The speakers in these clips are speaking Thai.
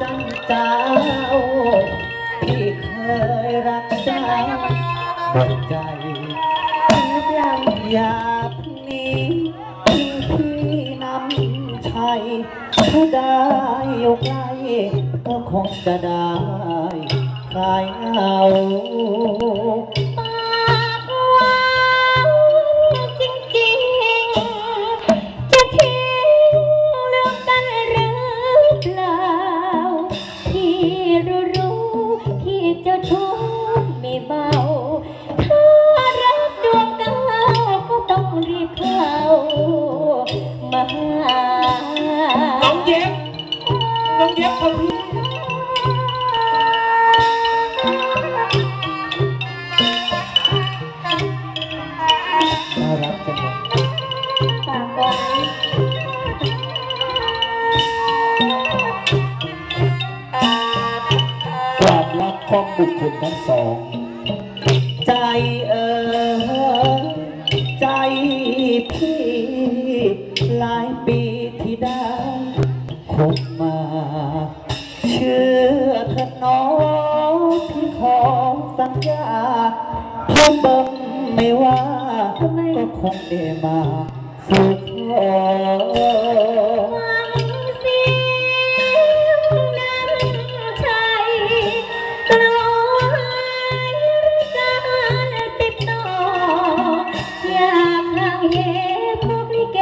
จันเจ้าที่เคยรักเจ้าหมดใจอยากนีทิ้พี่นำชัยถ้าได้อยู่ใกล้ก็คงจะได้คลายเหงา น้องเย็บน้องเย็บของพี่น่ารักจังเลยปากหวานความรักของบุคคลทั้งสอง ใจเออใจพี่หลายปี คบมา เชื่อเถอะน้องพี่ขอสัญญาพอเบิ่งไม่ว่า ก็คงได้มาสู่ขอฟังเสียงนั้นใช่กลอยารติดต่ออยากห่างเหพวกลิเก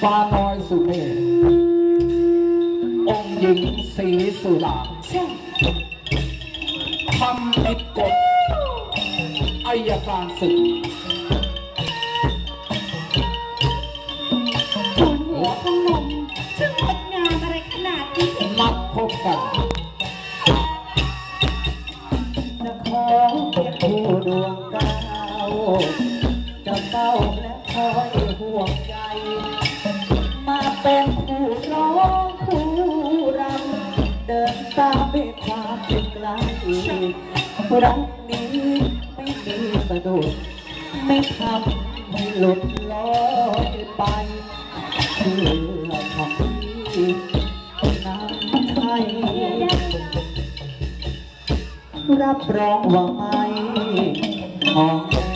ฟ้าน้อยสุเมธองค์หญิงศรีสุดาทำผิดกฎอายการศึกทุนหัวขนมช่างงดงามอะไรขนาดนี้นัดพบกันจะขอเป็นผู้ดวงดาวจะเฝ้าและคอยห่วงใยมา เป็นผู้ร้องผู้รำเดินตามไปความเป็นไกลรักนี้ไม่มีสะดุดไม่ทำให้หลุดลอยไปเพื่อทำที่น้ำไทยรับรองว่าไม่มองแม่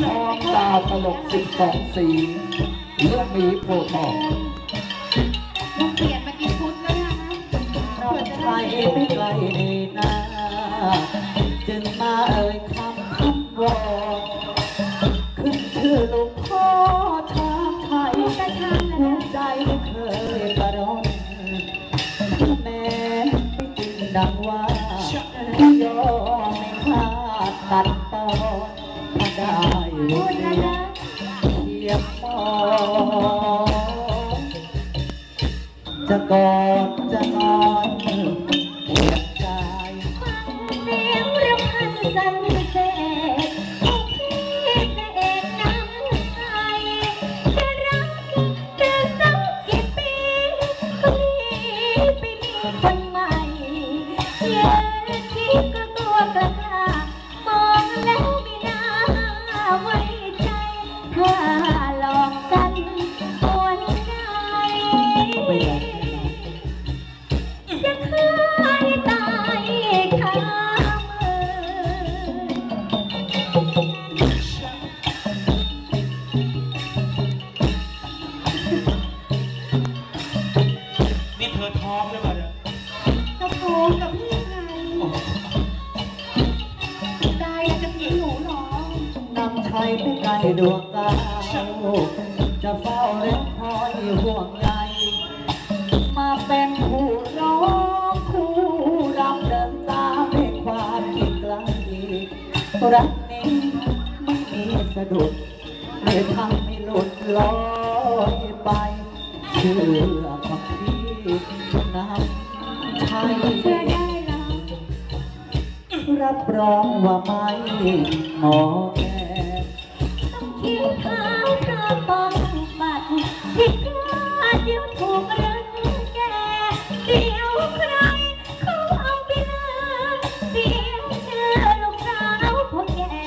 ช้องดาวตลกสิบสองสีเรื่องมีโพธิ์ทองมึงเปลี่ยนมากี่ชุดแล้วนะคะเราใครไม่ไกลนี่นาจึงมาเอ่ยคำคำวอนขึ้นชื่อหลวงพ่อทางไทยกระชังหัวใจไม่เคยประรอนแม้ไม่จริงดังว่าที่ยอมไม่พลาดตัดตอนถ้าได้ พูดนะเรื่องนะเทียบมองจะกอดจะนอนเคียงกายฟังเสียงรำพันสรรเสริญของพี่พระเอกน้ำใจจะรักจะสักกี่ปีก็มีไปมีคนใหม่ย่าคิดก็ตัวกล้า ตายจะหนูเหรอนำใครไปไกลดวงดาวจะเฝ้าและคอยห่วงใยมาเป็นผู้ร้องผู้รำเดินตามให้ความคิดไกลรักนี้ไม่มีสะดุดเลยทำให้หลุดลอยไปเชื่อคำพี่นั้นใช่ รับรองว่าไม่งอแงต้องคิดหาเธอป้งบัดผิดพลาเดี๋ยวถูกรังแกเดี๋ยวใครเขาเอาไปเลยเสียชื่อลูกสาวพ่อแก่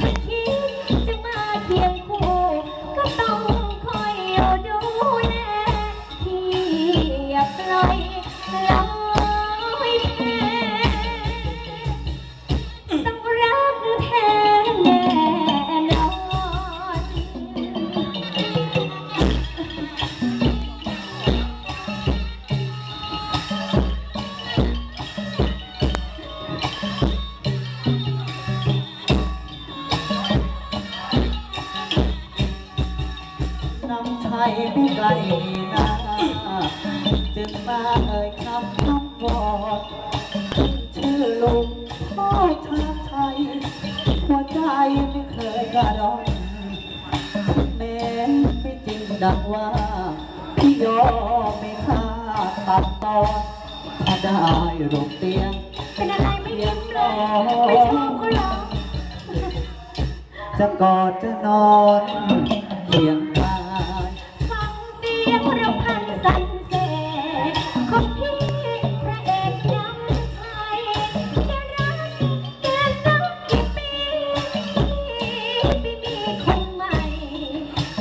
ถ้าคิดจะมาเคียงคู่ก็ต้องคอยอดูแลที่อย่าปล่อย นาจึงมาเอ่ยคำคำวอนชื่อลุงพ่อชาชัยหัวใจไม่เคยกระร้อนแม้ไม่จริงดังว่า พี่ยอมไม่ค่าตัดตอนถ้าได้รูปเตียงเป็นอะไรไม่ยิ้มเลยไม่ชอบก็ร้องจะกอดจะนอนเคียง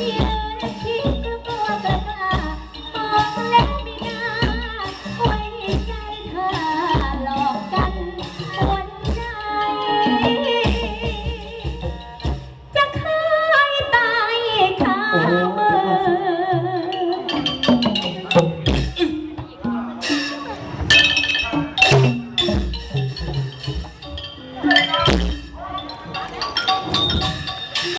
Yeah.